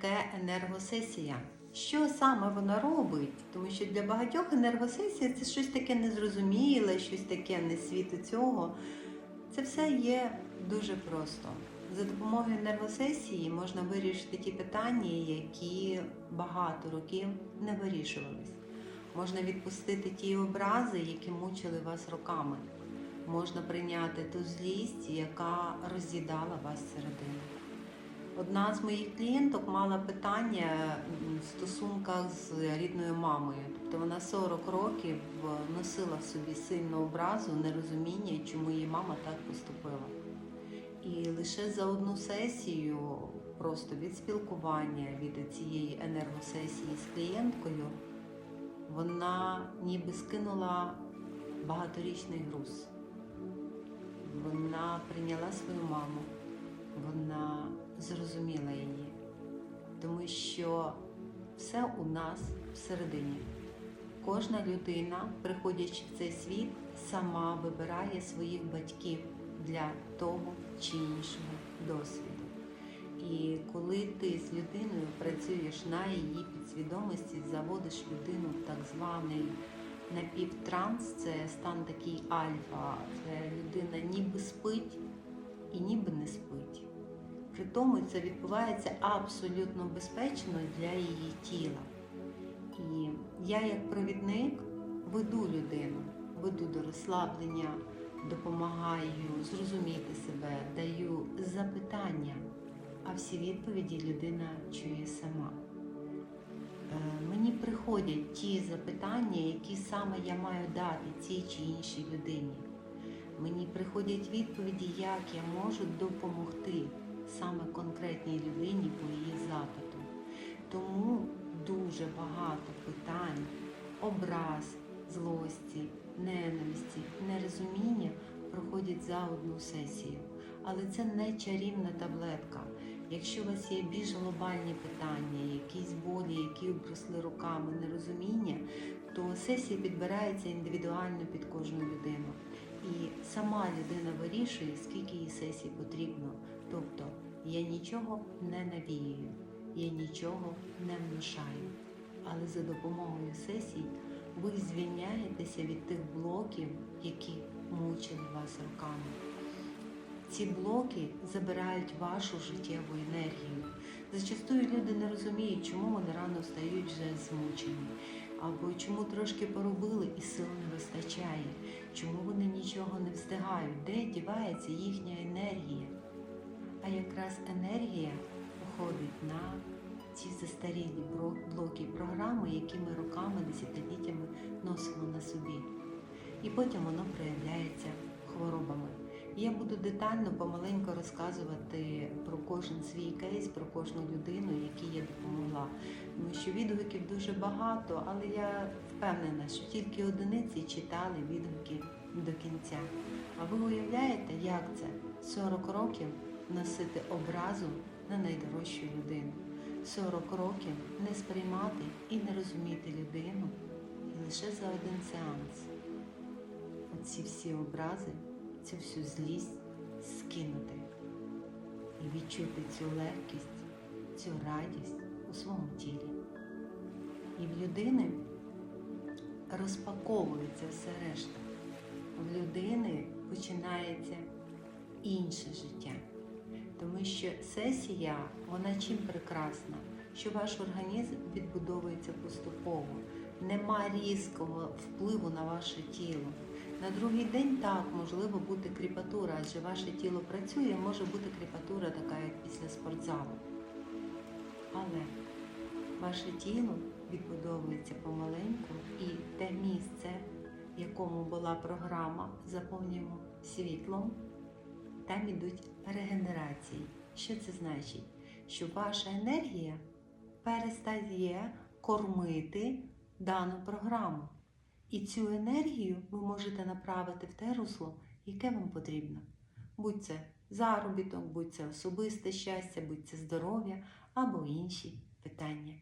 таке енергосесія? Що саме вона робить? Тому що для багатьох енергосесія це щось таке незрозуміле, щось таке не світу цього. Це все є дуже просто. За допомогою енергосесії можна вирішити ті питання, які багато років не вирішувались. Можна відпустити ті образи, які мучили вас роками. Можна прийняти ту злість, яка роз'їдала вас всередину. Одна з моїх клієнток мала питання в стосунках з рідною мамою. Тобто вона 40 років е, носила в собі сильну образу, нерозуміння, чому її мама так поступила. І лише за одну сесію, просто від спілкування, від цієї енергосесії з клієнткою, вона ніби скинула багаторічний груз. Вона прийняла свою маму, вона зрозуміла її, тому що все у нас всередині. Кожна людина, приходячи в цей світ, сама вибирає своїх батьків для того чи іншого досвіду. І коли ти з людиною працюєш на її підсвідомості, заводиш людину в так званий напівтранс, це стан такий альфа, це людина ніби спить і ніби не спить. При тому це відбувається абсолютно безпечно для її тіла. І я, як провідник, веду людину, веду до розслаблення, допомагаю зрозуміти себе, даю запитання, а всі відповіді людина чує сама. Е, Мені приходять ті запитання, які саме я маю дати цій чи іншій людині. Мені приходять відповіді, як я можу допомогти саме конкретній людині по її запиту. Тому дуже багато питань, образ, злості, ненависті, нерозуміння проходять за одну сесію. Але це не чарівна таблетка. Якщо у вас є більш глобальні питання, якісь болі, які обросли руками, нерозуміння, то сесія підбирається індивідуально під кожну людину. І сама людина вирішує, скільки їй сесій потрібно. Тобто я нічого не навіюю, я нічого не внушаю. Але за допомогою сесій ви звільняєтеся від тих блоків, які мучили вас роками. Ці блоки забирають вашу життєву енергію. Зачастую люди не розуміють, чому вони рано встають вже змучені, або чому трошки поробили і сил не вистачає, чому вони нічого не встигають, де дівається їхня енергія. А якраз енергія уходить на ці застарілі блоки програми, які ми роками, десятиліттями носимо на собі. І потім воно проявляється детально помаленько розказувати про кожен свій кейс, про кожну людину, якій я допомогла. Тому що відгуків дуже багато, але я впевнена, що тільки одиниці читали відгуки до кінця. А ви уявляєте, як це 40 років носити образу на найдорожчу людину? 40 років не сприймати і не розуміти людину лише за один сеанс. Оці всі образи, цю всю злість скинути і відчути цю легкість, цю радість у своєму тілі. І в людини розпаковується все решта. В людини починається інше життя. Тому що сесія, вона чим прекрасна, що ваш організм відбудовується поступово, нема різкого впливу на ваше тіло. На другий день так можливо бути кріпатура, адже ваше тіло працює, може бути кріпатура така, як після спортзалу. Але ваше тіло відбудовується помаленьку, і те місце, в якому була програма, заповнюємо світлом, там ідуть регенерації. Що це значить? Що ваша енергія перестає кормити дану програму. І цю енергію ви можете направити в те русло, яке вам потрібно. Будь це заробіток, будь це особисте щастя, будь це здоров'я або інші питання.